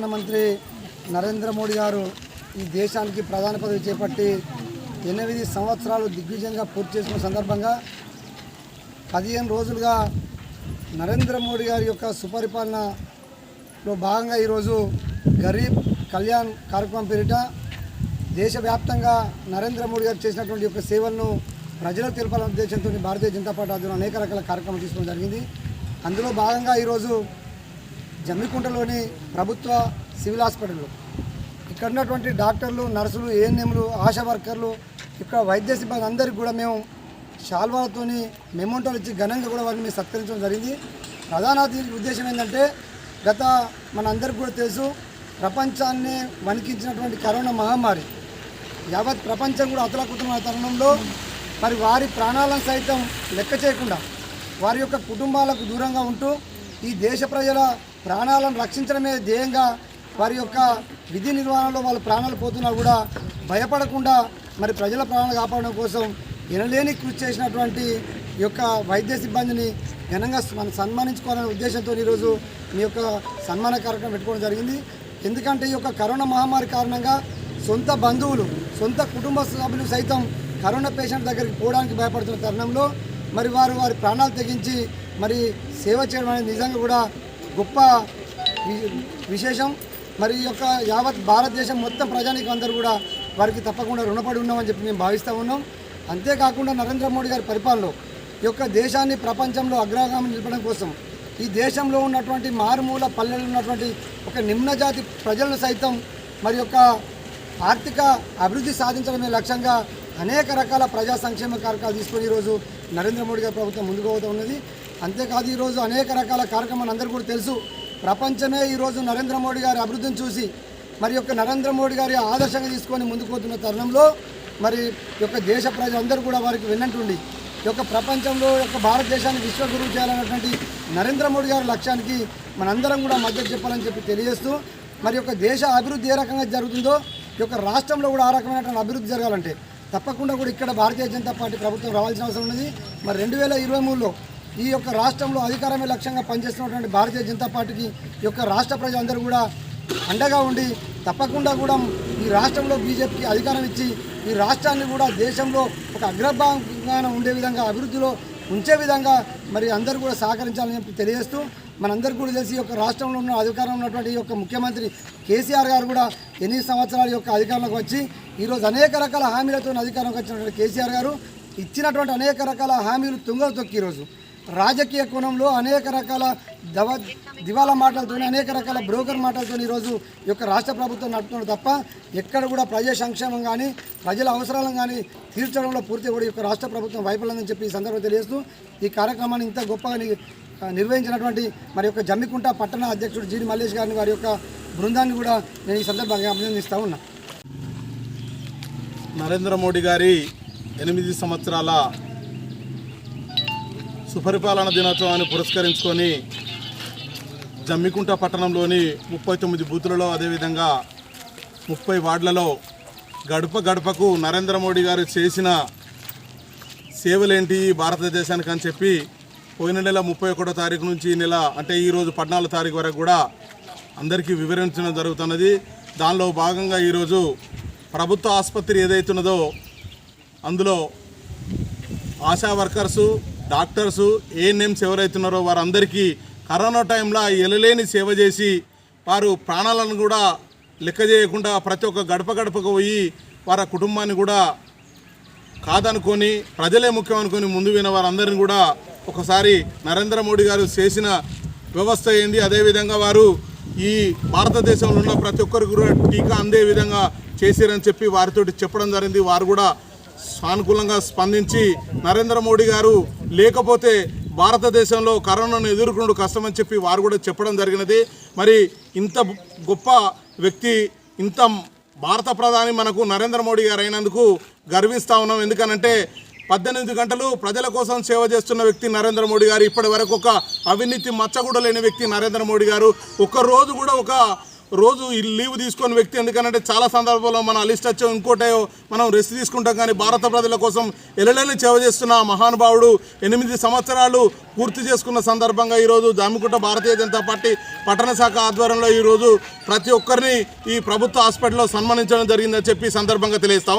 ప్రధానమంత్రి నరేంద్ర మోడీ గారు ఈ దేశానికి ప్రధాన పదవి చేపట్టి ఎనిమిది సంవత్సరాలు దిగ్విజయంగా పూర్తి చేసుకున్న సందర్భంగా పదిహేను రోజులుగా నరేంద్ర మోడీ గారి యొక్క సుపరిపాలనలో భాగంగా ఈరోజు గరీబ్ కళ్యాణ్ కార్యక్రమం పేరిట దేశవ్యాప్తంగా నరేంద్ర మోడీ గారు చేసినటువంటి యొక్క సేవలను ప్రజలకు తెలపాలనే ఉద్దేశంతో భారతీయ జనతా పార్టీ ఆధ్వర్యంలో అనేక రకాల కార్యక్రమాలు తీసుకోవడం జరిగింది. అందులో భాగంగా ఈరోజు జమ్మికుంటలోని ప్రభుత్వ సివిల్ హాస్పిటల్లో. ఇక్కడ ఉన్నటువంటి డాక్టర్లు నర్సులు ఏఎన్ఎంలు ఆశా వర్కర్లు ఇక్కడ వైద్య సిబ్బంది అందరికీ కూడా మేము శాల్వాలతోని మెమోంటోలు ఇచ్చి ఘనంగా కూడా వారిని మేము సత్కరించడం జరిగింది. ప్రధాన ఉద్దేశం ఏంటంటే గత మనందరికీ కూడా తెలుసు ప్రపంచాన్ని వణికించినటువంటి కరోనా మహమ్మారి. యావత్ ప్రపంచం కూడా అతలాకుతున్న తరుణంలో మరి వారి ప్రాణాలను సైతం లెక్క చేయకుండా వారి యొక్క కుటుంబాలకు దూరంగా ఉంటూ ఈ దేశ ప్రజల ప్రాణాలను రక్షించడమే ధ్యేయంగా వారి యొక్క విధి నిర్వహణలో వాళ్ళ ప్రాణాలు పోతున్నా కూడా భయపడకుండా మరి ప్రజల ప్రాణాలు కాపాడడం కోసం ఎనలేని కృషి చేసినటువంటి యొక్క వైద్య సిబ్బందిని ఘనంగా మనం సన్మానించుకోవాలనే ఉద్దేశంతో ఈరోజు మీ యొక్క సన్మాన కార్యక్రమం పెట్టుకోవడం జరిగింది. ఎందుకంటే ఈ యొక్క కరోనా మహమ్మారి కారణంగా సొంత బంధువులు సొంత కుటుంబ సభ్యులు సైతం కరోనా పేషెంట్ దగ్గరికి పోవడానికి భయపడుతున్న తరుణంలో మరి వారు వారి ప్రాణాలు తెగించి మరి సేవ చేయడం అనేది నిజంగా కూడా గొప్ప విశేషం. మరి ఈ యొక్క యావత్ భారతదేశం మొత్తం ప్రజానికి అందరూ కూడా వారికి తప్పకుండా రుణపడి ఉన్నామని చెప్పి మేము భావిస్తూ ఉన్నాం. అంతేకాకుండా నరేంద్ర మోడీ గారి పరిపాలనలో ఈ యొక్క దేశాన్ని ప్రపంచంలో అగ్రగామి నిలపడం కోసం ఈ దేశంలో ఉన్నటువంటి మారుమూల పల్లెలు ఉన్నటువంటి ఒక నిమ్న జాతి ప్రజలను సైతం మరి యొక్క ఆర్థిక అభివృద్ధి సాధించడమే లక్ష్యంగా అనేక రకాల ప్రజా సంక్షేమ కార్యక్రమాలు తీసుకొని ఈరోజు నరేంద్ర మోడీ గారి ప్రభుత్వం ముందుకు పోతూ ఉన్నది. అంతేకాదు ఈరోజు అనేక రకాల కార్యక్రమాలు అందరూ కూడా తెలుసు. ప్రపంచమే ఈరోజు నరేంద్ర మోడీ గారి అభివృద్ధిని చూసి మరి యొక్క నరేంద్ర మోడీ గారి ఆదర్శంగా తీసుకొని ముందుకు పోతున్న తరుణంలో మరి యొక్క దేశ ప్రజలందరూ కూడా వారికి విన్నట్టుండి ఈ యొక్క ప్రపంచంలో యొక్క భారతదేశాన్ని విశ్వగురువు చేయాలన్నటువంటి నరేంద్ర మోడీ గారి లక్ష్యానికి మనందరం కూడా మద్దతు చెప్పాలని చెప్పి తెలియజేస్తూ మరి యొక్క దేశ అభివృద్ధి ఏ రకంగా జరుగుతుందో ఈ యొక్క రాష్ట్రంలో కూడా ఆ రకమైనటువంటి అభివృద్ధి జరగాలంటే తప్పకుండా కూడా ఇక్కడ భారతీయ జనతా పార్టీ ప్రభుత్వం రావాల్సిన అవసరం ఉన్నది. మరి రెండు వేల ఇరవై మూడులో ఈ యొక్క రాష్ట్రంలో అధికారమే లక్ష్యంగా పనిచేస్తున్నటువంటి భారతీయ జనతా పార్టీకి ఈ యొక్క రాష్ట్ర ప్రజలందరూ కూడా అండగా ఉండి తప్పకుండా కూడా ఈ రాష్ట్రంలో బీజేపీకి అధికారం ఇచ్చి ఈ రాష్ట్రాన్ని కూడా దేశంలో ఒక అగ్రభాగంగా ఉండే విధంగా అభివృద్ధిలో ఉంచే విధంగా మరి అందరూ కూడా సహకరించాలని చెప్పి తెలియజేస్తూ మనందరికీ కూడా తెలిసి ఈ యొక్క రాష్ట్రంలో ఉన్న అధికారంలో ఉన్నటువంటి యొక్క ముఖ్యమంత్రి కేసీఆర్ గారు కూడా ఎనిమిది సంవత్సరాల యొక్క అధికారంలోకి వచ్చి ఈరోజు అనేక రకాల హామీలతో అధికారంలోకి వచ్చినటువంటి కేసీఆర్ గారు ఇచ్చినటువంటి అనేక రకాల హామీలు తుంగలు తొక్కి ఈరోజు. రాజకీయ కోణంలో అనేక రకాల దవ దివాలా మాటలతో అనేక రకాల బ్రోకర్ మాటలతో ఈరోజు ఈ యొక్క రాష్ట్ర ప్రభుత్వం నడుపుతున్నారు తప్ప ఎక్కడ కూడా ప్రజా సంక్షేమం కానీ ప్రజల అవసరాలను కానీ తీర్చడంలో పూర్తి కూడా ఈ యొక్క రాష్ట్ర ప్రభుత్వం వైఫల్యందని చెప్పి ఈ సందర్భంగా తెలియజేస్తూ ఈ కార్యక్రమాన్ని ఇంత గొప్పగా నిర్వహించినటువంటి మరి యొక్క జమ్మికుంట పట్టణ అధ్యక్షుడు జీడి మల్లేష్ గారిని వారి యొక్క బృందాన్ని కూడా నేను ఈ సందర్భంగా అభినందిస్తూ ఉన్నా. నరేంద్ర మోడీ గారి ఎనిమిది సంవత్సరాల సుపరిపాలన దినోత్సవాన్ని పురస్కరించుకొని జమ్మికుంట పట్టణంలోని ముప్పై తొమ్మిది బూతులలో అదేవిధంగా ముప్పై వార్డులలో గడప గడపకు నరేంద్ర మోడీ గారు చేసిన సేవలేంటి భారతదేశానికి అని చెప్పి పోయిన నెల ముప్పై ఒకటో తారీఖు నుంచి ఈ నెల అంటే ఈరోజు పద్నాలుగు తారీఖు వరకు కూడా అందరికీ వివరించడం జరుగుతున్నది. దానిలో భాగంగా ఈరోజు ప్రభుత్వ ఆసుపత్రి ఏదైతున్నదో అందులో ఆశా వర్కర్సు డాక్టర్సు ఏఎన్ఎంస్ ఎవరైతున్నారో వారందరికీ కరోనా టైంలో ఎలలేని సేవ చేసి వారు ప్రాణాలను కూడా లెక్క చేయకుండా ప్రతి ఒక్క గడప గడపకు పోయి వారి కుటుంబాన్ని కూడా కాదనుకొని ప్రజలే ముఖ్యం అనుకొని ముందు విన వారందరిని కూడా ఒకసారి నరేంద్ర మోడీ గారు చేసిన వ్యవస్థ ఏంది? అదేవిధంగా వారు ఈ భారతదేశంలో ఉన్న ప్రతి ఒక్కరికి కూడా టీకా అందే విధంగా చేశారని చెప్పి వారితోటి చెప్పడం జరిగింది. వారు కూడా సానుకూలంగా స్పందించి నరేంద్ర మోడీ గారు లేకపోతే భారతదేశంలో కరోనాను ఎదుర్కొనడం కష్టమని చెప్పి వారు కూడా చెప్పడం జరిగినది. మరి ఇంత గొప్ప వ్యక్తి ఇంత భారత ప్రధాని మనకు నరేంద్ర మోడీ గారు అయినందుకు గర్విస్తూ ఉన్నాం. ఎందుకనంటే పద్దెనిమిది గంటలు ప్రజల కోసం సేవ చేస్తున్న వ్యక్తి నరేంద్ర మోడీ గారు ఇప్పటి వరకు ఒక అవినీతి మచ్చ కూడా లేని వ్యక్తి నరేంద్ర మోడీ గారు. ఒక్క రోజు కూడా ఒక రోజు ఈ లీవ్ తీసుకొని వ్యక్తి ఎందుకంటే చాలా సందర్భాల్లో మన లిస్ట్ వచ్చో ఇంకోటో మనం రెస్ట్ తీసుకుంటాం కానీ భారత ప్రజల కోసం ఎలలేని సేవ చేస్తున్న మహానుభావుడు ఎనిమిది సంవత్సరాలు పూర్తి చేసుకున్న సందర్భంగా ఈరోజు జామికుంట భారతీయ జనతా పార్టీ పట్టణ శాఖ ఆధ్వర్యంలో ఈరోజు ప్రతి ఒక్కరిని ఈ ప్రభుత్వ హాస్పిటల్లో సన్మానించడం జరిగిందని చెప్పి ఈ సందర్భంగా తెలియస్తాం